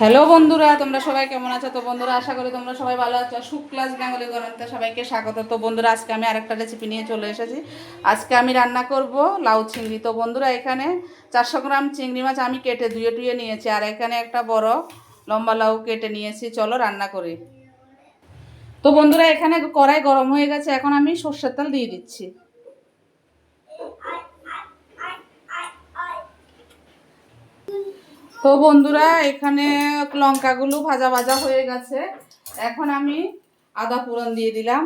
Hello বন্ধুরা, তোমরা সবাই কেমন আছো? তো বন্ধুরা, আশা করি তোমরা সবাই ভালো আছো। শুক্লাস বেঙ্গলি গরমতে সবাইকে স্বাগত। তো বন্ধুরা, আজকে আমি আরেকটা রেসিপি নিয়ে চলে এসেছি। আজকে আমি রান্না করব লাউ চিংড়ি। তো বন্ধুরা, এখানে চারশো গ্রাম চিংড়ি মাছ আমি কেটে ধুয়ে টুয়ে নিয়েছি, আর এখানে একটা বড় লম্বা লাউ কেটে নিয়েছি। চলো রান্না করি। তো বন্ধুরা, এখানে কড়াই গরম হয়ে গেছে। এখন আমি সর্ষের তেল দিয়ে দিচ্ছি। তো বন্ধুরা, এখানে লঙ্কাগুলো ভাজা ভাজা হয়ে গেছে। এখন আমি আদা ফোড়ন দিয়ে দিলাম।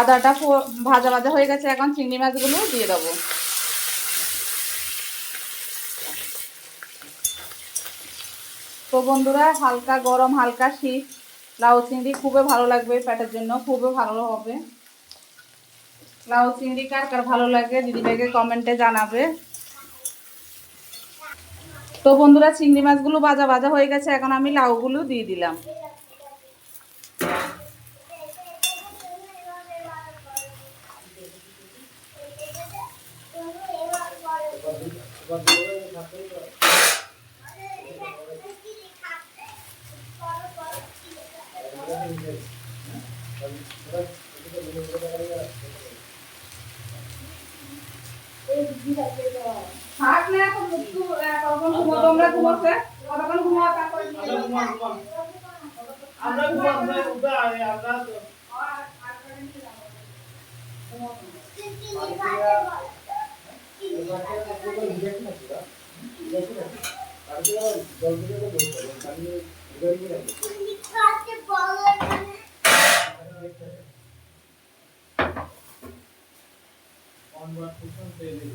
আদাটা ভাজা ভাজা হয়ে গেছে, এখন চিংড়ি মাছগুলো দিয়ে দেবো। তো বন্ধুরা, হালকা গরম, হালকা শীত। লাউ চিংড়ি খুবই ভালো লাগবে, পেটের জন্য খুবই ভালো হবে। লাউ চিংড়ি কার কার ভালো লাগে দিদিভাইকে কমেন্টে জানাবে। তো বন্ধুরা, চিংড়ি মাছগুলো ভাজা ভাজা হয়ে গেছে, এখন আমি লাউগুলো দিয়ে দিলাম। থাক না এখন একটু কখন ঘুমো তোমরা ঘুমোতে কতক্ষণ ঘুমাও তারপরে দিয়ে দেবো। আমরা আমরা conversation daily. One, two, conversation দেবে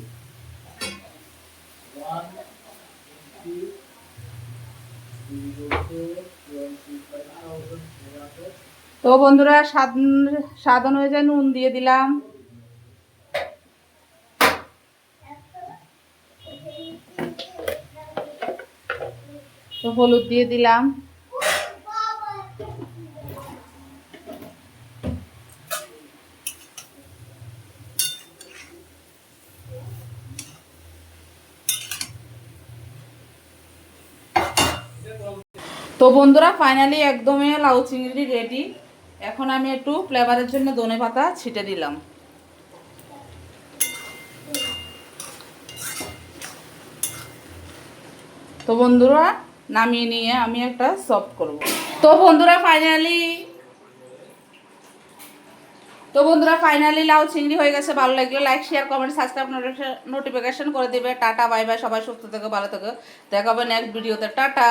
তো বন্ধুরা সাধন হয়ে যায় নুন দিয়ে দিলাম। তো হলুদ দিয়ে দিলাম। তো বন্ধুরা ফাইনালি একদমই লাউ চিংড়ি রেডি এখন আমি একটু ফ্লেভারের জন্য ধনে পাতা ছিটে দিলাম তো বন্ধুরা, নামিয়ে নিয়ে আমি একটা সফট করব। তো বন্ধুরা ফাইনালি তো বন্ধুরা ফাইনালি লাউ চিংড়ি হয়ে গেছে, ভালো লাগলে। Like share comment subscribe notification করে দেবে। টাটা বাই বাই সবাই সুস্থ থেকে, ভালো থেকে। দেখাবেন এক ভিডিওতে টাটা!